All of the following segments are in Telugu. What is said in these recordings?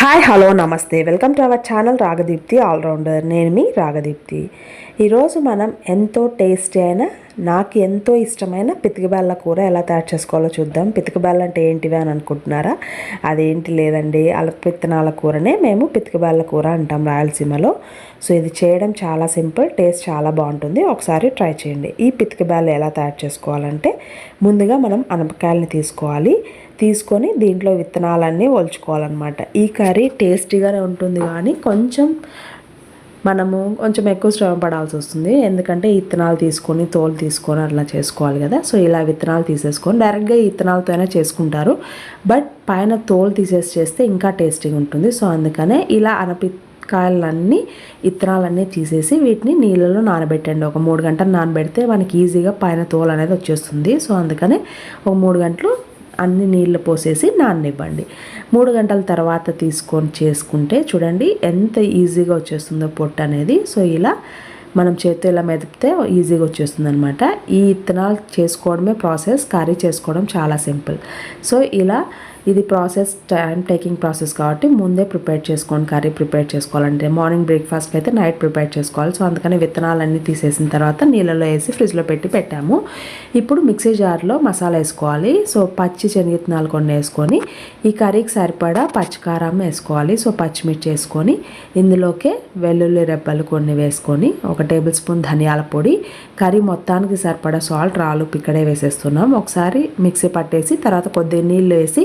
హాయ్ హలో నమస్తే. Welcome to our channel Ragadeepti all rounder. నేను మీ రాగదీప్తి. ఈరోజు మనం ఎంతో టేస్టీ అయిన నాకు ఎంతో ఇష్టమైన పితికిబెల్ల కూర ఎలా తయారు చేసుకోవాలో చూద్దాం. పితికబెల్ల అంటే ఏంటివి అని అనుకుంటున్నారా? అదేంటి లేదండి అలక విత్తనాల కూరనే మేము పితికిబెల్ల కూర అంటాం రాయలసీమలో. సో ఇది చేయడం చాలా సింపుల్ టేస్ట్ చాలా బాగుంటుంది. ఒకసారి ట్రై చేయండి. ఈ పితికిబెల్ల ఎలా తయారు చేసుకోవాలంటే ముందుగా మనం అనపకాయలని తీసుకోవాలి. తీసుకొని దీంట్లో విత్తనాలన్నీ ఒలుచుకోవాలన్నమాట. ఈ కర్రీ టేస్టీగానే ఉంటుంది కానీ కొంచెం మనము కొంచెం ఎక్కువ శ్రమ పడాల్సి వస్తుంది. ఎందుకంటే విత్తనాలు తీసుకొని తోలు తీసుకొని అట్లా చేసుకోవాలి కదా. సో ఇలా విత్తనాలు తీసేసుకొని డైరెక్ట్గా ఈ అయినా చేసుకుంటారు. బట్ పైన తోలు తీసేసి చేస్తే ఇంకా టేస్టీగా ఉంటుంది. సో అందుకనే ఇలా అనపి కాయలన్నీ ఇత్తనాలన్నీ తీసేసి వీటిని నీళ్ళలో నానబెట్టండి. ఒక మూడు గంటలు నానబెడితే మనకి ఈజీగా పైన తోలు అనేది వచ్చేస్తుంది. సో అందుకనే ఒక మూడు గంటలు అన్ని నీళ్ళు పోసేసి నాననివ్వండి. మూడు గంటల తర్వాత తీసుకొని చేసుకుంటే చూడండి ఎంత ఈజీగా వచ్చేస్తుందో పొట్టు అనేది. సో ఇలా మనం చేతితో ఇలా మెదిపితే ఈజీగా వచ్చేస్తుంది అనమాట ఈ ఇత్తనాలు చేసుకోవడమే ప్రాసెస్ కర్రీ చేసుకోవడం చాలా సింపుల్. సో ఇలా ఇది ప్రాసెస్ టైం టేకింగ్ ప్రాసెస్ కాబట్టి ముందే ప్రిపేర్ చేసుకోండి కర్రీ ప్రిపేర్ చేసుకోవాలంటే మార్నింగ్ బ్రేక్ఫాస్ట్కి అయితే నైట్ ప్రిపేర్ చేసుకోవాలి. సో అందుకని విత్తనాలన్నీ తీసేసిన తర్వాత నీళ్ళలో వేసి ఫ్రిడ్జ్లో పెట్టి పెట్టాము. ఇప్పుడు మిక్సీ జార్లో మసాలా వేసుకోవాలి. సో పచ్చి శనగిత్తనాలు కొన్ని వేసుకొని ఈ కర్రీకి సరిపడా పచ్చికారం వేసుకోవాలి. సో పచ్చిమిర్చి వేసుకొని ఇందులోకే వెల్లుల్లి రెబ్బలు కొన్ని వేసుకొని ఒక టేబుల్ స్పూన్ ధనియాల పొడి కర్రీ మొత్తానికి సరిపడా సాల్ట్ రాళ్ళు పిక్కడే వేసేస్తున్నాం. ఒకసారి మిక్సీ పట్టేసి తర్వాత కొద్దిగా నీళ్ళు వేసి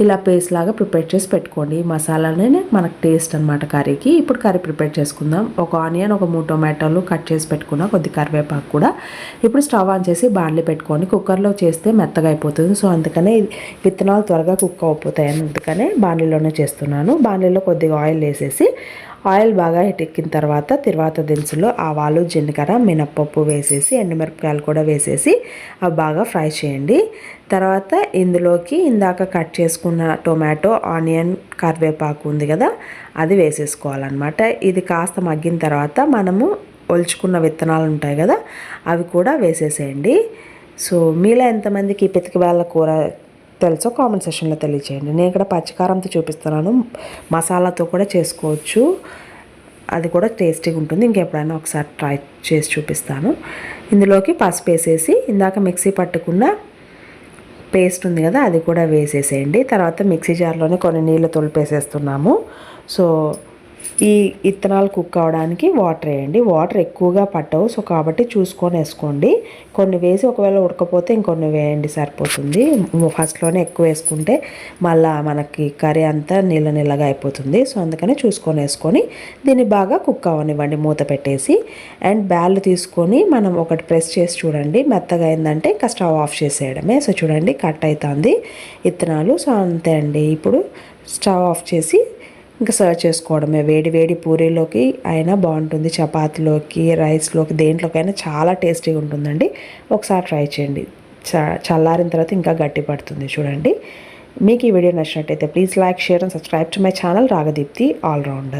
ఇలా పేస్ట్ లాగా ప్రిపేర్ చేసి పెట్టుకోండి. మసాలానే మనకు టేస్ట్ అనమాట కర్రీకి. ఇప్పుడు కర్రీ ప్రిపేర్ చేసుకుందాం. ఒక ఆనియన్ ఒక మూడు టొమాటోలు కట్ చేసి పెట్టుకున్నా కొద్ది కరివేపాకు కూడా. ఇప్పుడు స్టవ్ ఆన్ చేసి బాండ్లీ పెట్టుకోండి. కుక్కర్లో చేస్తే మెత్తగా అయిపోతుంది. సో అందుకనే విత్తనాలు త్వరగా కుక్ అయిపోతాయి అందుకనే బాండ్లీలోనే చేస్తున్నాను. బాండ్లీలో కొద్దిగా ఆయిల్ వేసేసి ఆయిల్ బాగా ఎటెక్కిన తర్వాత తర్వాత దినుసులు ఆవాలు జీలకర్ర మినప్పప్పు వేసేసి ఎండుమిరపకాయలు కూడా వేసేసి అవి బాగా ఫ్రై చేయండి. తర్వాత ఇందులోకి ఇందాక కట్ చేసుకున్న టొమాటో ఆనియన్ కరివేపాకు ఉంది కదా అది వేసేసుకోవాలన్నమాట. ఇది కాస్త మగ్గిన తర్వాత మనము ఒలుచుకున్న విత్తనాలు ఉంటాయి కదా అవి కూడా వేసేసేయండి. సో మీలో ఎంతమందికి పితికి వేళ్ళ కూర తెలుసో కామెంట్ సెషన్లో తెలియచేయండి. నేను ఇక్కడ పచ్చికారంతో చూపిస్తున్నాను. మసాలాతో కూడా చేసుకోవచ్చు. అది కూడా టేస్టీగా ఉంటుంది. ఇంకెప్పుడైనా ఒకసారి ట్రై చేసి చూపిస్తాను. ఇందులోకి పసుపు వేసేసి ఇందాక మిక్సీ పట్టుకున్న పేస్ట్ ఉంది కదా అది కూడా వేసేసేయండి. తర్వాత మిక్సీ జార్లోనే కొన్ని నీళ్ళు తొలిపేసేస్తున్నాము. సో ఈ ఇత్తనాలు కుక్ అవడానికి వాటర్ వేయండి. వాటర్ ఎక్కువగా పట్టవు. సో కాబట్టి చూసుకొని వేసుకోండి. కొన్ని వేసి ఒకవేళ ఉడకపోతే ఇంకొన్ని వేయండి. సరిపోతుంది. ఫస్ట్లోనే ఎక్కువ వేసుకుంటే మళ్ళీ మనకి కర్రీ అంతా నీళ్ళ నీళ్ళగా అయిపోతుంది. సో అందుకని చూసుకొని వేసుకొని దీన్ని బాగా కుక్ అవ్వనివ్వండి మూత పెట్టేసి. అండ్ బ్యాల్ తీసుకొని మనం ఒకటి ప్రెస్ చేసి చూడండి. మెత్తగా అయిందంటే ఇంకా స్టవ్ ఆఫ్ చేసేయడమే. సో చూడండి కట్ అవుతుంది ఇత్తనాలు. సో అంతే అండి. ఇప్పుడు స్టవ్ ఆఫ్ చేసి ఇంకా సర్వ్ చేసుకోవడమే. వేడి వేడి పూరీలోకి అయినా బాగుంటుంది. చపాతీలోకి రైస్లోకి దేంట్లోకైనా చాలా టేస్టీగా ఉంటుందండి. ఒకసారి ట్రై చేయండి. చల్లారిన తర్వాత ఇంకా గట్టి పడుతుంది చూడండి. మీకు ఈ వీడియో నచ్చినట్టయితే please like share and subscribe to my channel Ragadeepti all rounder